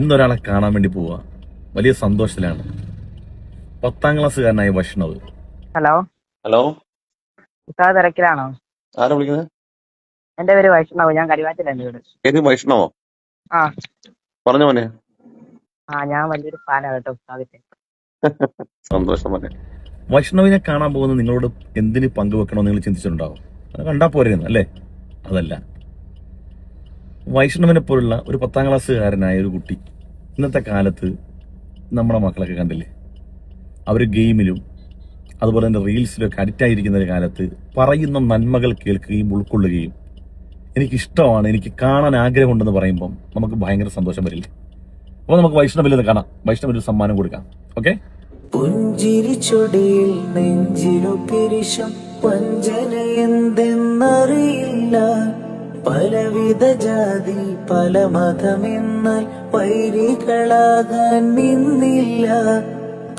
ഇന്നൊരാളെ കാണാൻ വേണ്ടി പോവുക വലിയ സന്തോഷത്തിലാണ്. പത്താം ക്ലാസ്സുകാരനായ വൈഷ്ണവ്. ഹലോ? ഹലോ? തിരക്കിലാണോ? ആരാ വിളിക്കുന്നത്? എന്റെ പേര് വൈഷ്ണവ് ഞാൻ കരുവാറ്റിലാണ് വീട്. ഏത് വൈഷ്ണവോ? ആ. പറഞ്ഞു മോനെ. ആ ഞാൻ വലിയൊരു ഫാനാണ് കേട്ടോ ഉസ്താദിന്റെ സന്തോഷം മോനെ. വൈഷ്ണവിനെ കാണാൻ പോകുന്ന നിങ്ങളോട് എന്തിന് പങ്കുവെക്കണോ നിങ്ങൾ ചിന്തിച്ചിട്ടുണ്ടാവും? അത് കണ്ടാ പോരുന്നു അല്ലേ? അതല്ല. വൈഷ്ണവിനെ പോലുള്ള ഒരു പത്താം ക്ലാസ്സുകാരനായ ഒരു കുട്ടി ഇന്നത്തെ കാലത്ത് നമ്മുടെ മക്കളൊക്കെ കണ്ടില്ലേ? അവർ ഗെയിമിലും അതുപോലെ തന്നെ റീൽസിലൊക്കെ അഡിക്റ്റ് ആയിരിക്കുന്ന ഒരു കാലത്ത് പറയുന്ന നന്മകൾ കേൾക്കുകയും ഉൾക്കൊള്ളുകയും എനിക്കിഷ്ടമാണ് എനിക്ക് കാണാൻ ആഗ്രഹമുണ്ടെന്ന് പറയുമ്പം നമുക്ക് ഭയങ്കര സന്തോഷം വരില്ലേ? അപ്പോൾ നമുക്ക് വൈഷ്ണവിൽ നിന്ന് കാണാം. വൈഷ്ണവിൽ സമ്മാനം കൊടുക്കാം. ഓക്കെ പുഞ്ചിരിച്ചൊടിയിൽ നെഞ്ചിലു പിരിശം വഞ്ചന എന്തെന്നറിയില്ല. പലവിധ ജാതി പല മതമെന്നാൽ വൈരികളാകാൻ നിന്നില്ല.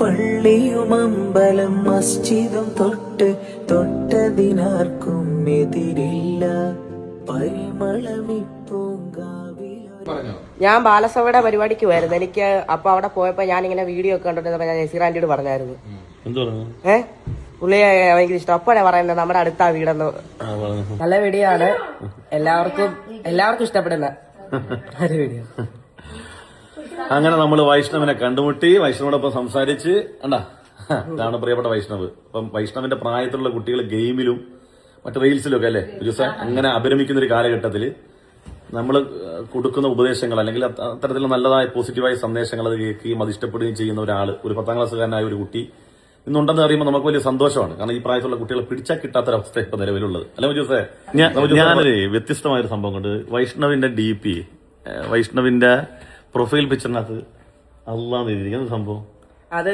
പള്ളിയും അമ്പലം മസ്ജിദും തൊട്ട് തൊട്ടതിനാർക്കും എതിരില്ല. ഞാൻ ബാലസഭയുടെ പരിപാടിക്ക് പോയായിരുന്നു. എനിക്ക് അപ്പൊ അവിടെ പോയപ്പോ ഞാൻ ഇങ്ങനെ വീഡിയോ ഒക്കെ കണ്ടിട്ട് ഞാൻ നസീർ ആന്റിയോട് പറഞ്ഞായിരുന്നു ഏ? പുള്ളിയെ ഭയങ്കര ഇഷ്ടം. അപ്പോഴാണ് പറയുന്നത് നമ്മുടെ അടുത്ത വീടെന്ന്. നല്ല വീഡിയോ ആണ് എല്ലാവർക്കും എല്ലാവർക്കും ഇഷ്ടപ്പെടുന്ന വീഡിയോ അങ്ങനെ നമ്മൾ വൈഷ്ണവിനെ കണ്ടുമുട്ടി വൈഷ്ണവോടൊപ്പം സംസാരിച്ച് കണ്ടാ? ഇതാണ് പ്രിയപ്പെട്ട വൈഷ്ണവ്. അപ്പം വൈഷ്ണവിന്റെ പ്രായത്തിലുള്ള കുട്ടികൾ ഗെയിമിലും മറ്റു റീൽസിലും ഒക്കെ അല്ലേ? ഒരു ദിവസം അങ്ങനെ അഭിരമിക്കുന്ന ഒരു കാലഘട്ടത്തിൽ നമ്മൾ കൊടുക്കുന്ന ഉപദേശങ്ങൾ അല്ലെങ്കിൽ അത്ത- അത്തരത്തിലുള്ള നല്ലതായ പോസിറ്റീവായ സന്ദേശങ്ങൾ അത് കേൾക്കുകയും അത് ഇഷ്ടപ്പെടുകയും ചെയ്യുന്ന ഒരാൾ ഒരു പത്താം ക്ലാസ്സുകാരനായ ഒരു കുട്ടി ഇന്നുണ്ടെന്ന് അറിയുമ്പോൾ നമുക്ക് വലിയ സന്തോഷമാണ്. കാരണം ഈ പ്രായത്തിലുള്ള കുട്ടികളെ പിടിച്ചാൽ കിട്ടാത്തൊരവസ്ഥ ഇപ്പൊ നിലവിലുള്ളത്. അല്ലെ മജൂസേ ഞാനൊരു വ്യത്യസ്തമായൊരു സംഭവം കൊണ്ട് വൈഷ്ണവിന്റെ ഡി പി വൈഷ്ണവിന്റെ പ്രൊഫൈൽ പിക്ചറിനകത്ത് അള്ളാന്ന് എഴുതിയിരിക്കുന്ന സംഭവം. അത്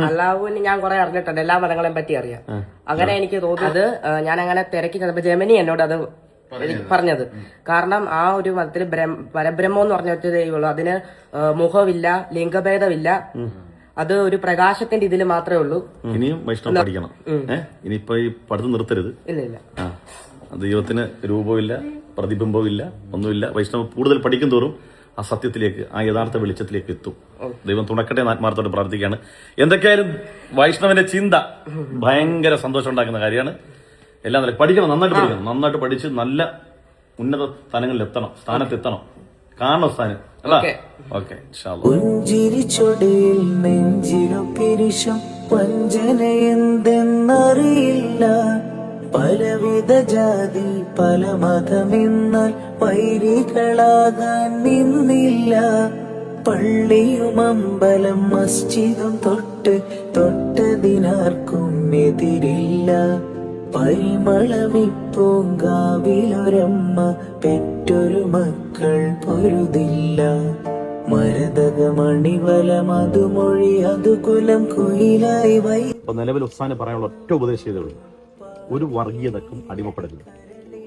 അള്ളാഹുവിന് ഞാൻ കുറെ അറിഞ്ഞിട്ടുണ്ട്. എല്ലാ മതങ്ങളെയും പറ്റി അറിയാം. അങ്ങനെ എനിക്ക് തോന്നിയത് ഞാൻ അങ്ങനെ തിരക്കി ചെന്നപ്പോ ജമിനി എന്നോട് അത് പറഞ്ഞത്. കാരണം ആ ഒരു മതത്തിൽ ബ്രഹ്മ- പരബ്രഹ്മം എന്ന് പറഞ്ഞ ഒറ്റ ദൈവമുള്ളൂ. അതിന് മുഖമില്ല ലിംഗഭേദമില്ല. അത് ഒരു പ്രകാശത്തിന്റെ ഇതിൽ മാത്രമേ ഉള്ളൂ. ഇനിയും വൈഷ്ണവ് പഠിക്കണം. ഏഹ് ഇനിയിപ്പോ ഈ പഠിത്തം നിർത്തരുത്. ഇല്ല ഇല്ല. ആ. ദൈവത്തിന് രൂപമില്ല പ്രതിബിംബമില്ല ഒന്നുമില്ല. വൈഷ്ണവ് കൂടുതൽ പഠിക്കും തോറും ആ സത്യത്തിലേക്ക് ആ യഥാർത്ഥ വെളിച്ചത്തിലേക്ക് എത്തും. ദൈവം തുണക്കട്ടെ എന്ന് ആത്മാർത്ഥത്തോടെ പ്രാർത്ഥിക്കുകയാണ്. എന്തൊക്കെയായാലും വൈഷ്ണവിന്റെ ചിന്ത ഭയങ്കര സന്തോഷം ഉണ്ടാക്കുന്ന കാര്യമാണ്. എല്ലാം നല്ല പഠിക്കണം നന്നായിട്ട് പഠിക്കണം. നന്നായിട്ട് പഠിച്ച് നല്ല ഉന്നത സ്ഥാനങ്ങളിൽ എത്തണം സ്ഥാനത്തെത്തണം. കാണണം സ്ഥാനം അല്ല? Okay. ഓക്കെ പുഞ്ചിരി ചൊടിയിൽ നെഞ്ചിലു പിരിശം വഞ്ചന എന്തെന്നറിയില്ല. പലവിധ ജാതി പല മതമെന്നാൽ വൈരികളാകാൻ നിന്നില്ല. പള്ളിയും അമ്പലം മസ്ജിദും തൊട്ട് തൊട്ടതിനാർക്കും എതിരില്ല. പരിമളമിപ്പൂങ്കാവിലൊരമ്മ പെറ്റൊരു മക്കൾ പൊരുതില്ല. നിലവിൽ ഉസ്സാനെ പറയാനുള്ള ഒറ്റ ഉപദേശം ഉള്ളൂ. ഒരു വർഗീയതക്കും അടിമപ്പെടരുത്.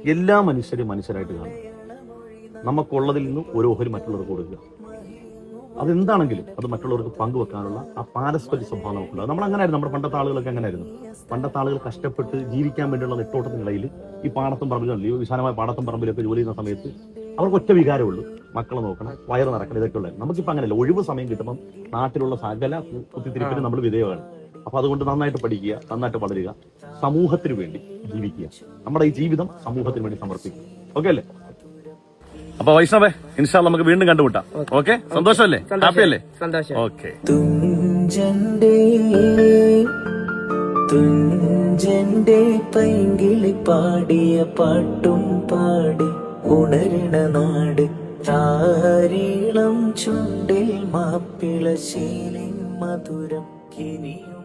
എല്ലാ മനുഷ്യരും മനുഷ്യരായിട്ട് കാണും നമുക്കുള്ളതിൽ നിന്ന് ഒരു ഓഹരി മറ്റുള്ളവർക്ക് കൊടുക്കുക. അതെന്താണെങ്കിലും അത് മറ്റുള്ളവർക്ക് പങ്കുവെക്കാനുള്ള ആ പാരസ്പര്യ സ്വഭാവം നമുക്കുണ്ട് നമ്മൾ അങ്ങനെയായിരുന്നു. നമ്മുടെ പണ്ടത്തെ ആളുകളൊക്കെ അങ്ങനെയായിരുന്നു. പണ്ടത്തെ ആളുകൾ കഷ്ടപ്പെട്ട് ജീവിക്കാൻ വേണ്ടിയുള്ള നെട്ടോട്ടത്തിനിടയിൽ ഈ പാടത്തും പറമ്പിലും വിശാലമായ പാടത്തും പറമ്പിലൊക്കെ ജോലി ചെയ്യുന്ന സമയത്ത് അവർക്ക് ഒറ്റ വികാരമുള്ളൂ. മക്കളെ നോക്കണം വയറ് നടക്കണം ഇതൊക്കെ ഉള്ളത് നമുക്കിപ്പോൾ അങ്ങനെയല്ല. ഒഴിവ് സമയം കിട്ടുമ്പം നാട്ടിലുള്ള സകല കുത്തിത്തിരിപ്പിന് നമ്മൾ വിധേയമാണ് അപ്പൊ അതുകൊണ്ട് നന്നായിട്ട് പഠിക്കുക നന്നായിട്ട് വളരുക സമൂഹത്തിന് വേണ്ടി ജീവിക്കുക. നമ്മുടെ ഈ ജീവിതം സമൂഹത്തിന് വേണ്ടി സമർപ്പിക്കുക. ഓക്കെ അല്ലേ? അപ്പൊ വൈഷ്ണവേ ഇൻഷാൽ നമുക്ക് വീണ്ടും കണ്ടുമുട്ടാം. ഓക്കെ സന്തോഷമല്ലേ? ഹാപ്പിയല്ലേ? സന്തോഷം. ഓക്കെ തുഞ്ചന്റെ പൈങ്കിളി പാടിയ പാട്ടും പാടി ഉണരണ നാട് താരീളം ചുണ്ടിൽ മാപ്പിള ശീലിൻ മധുരം കിനിയും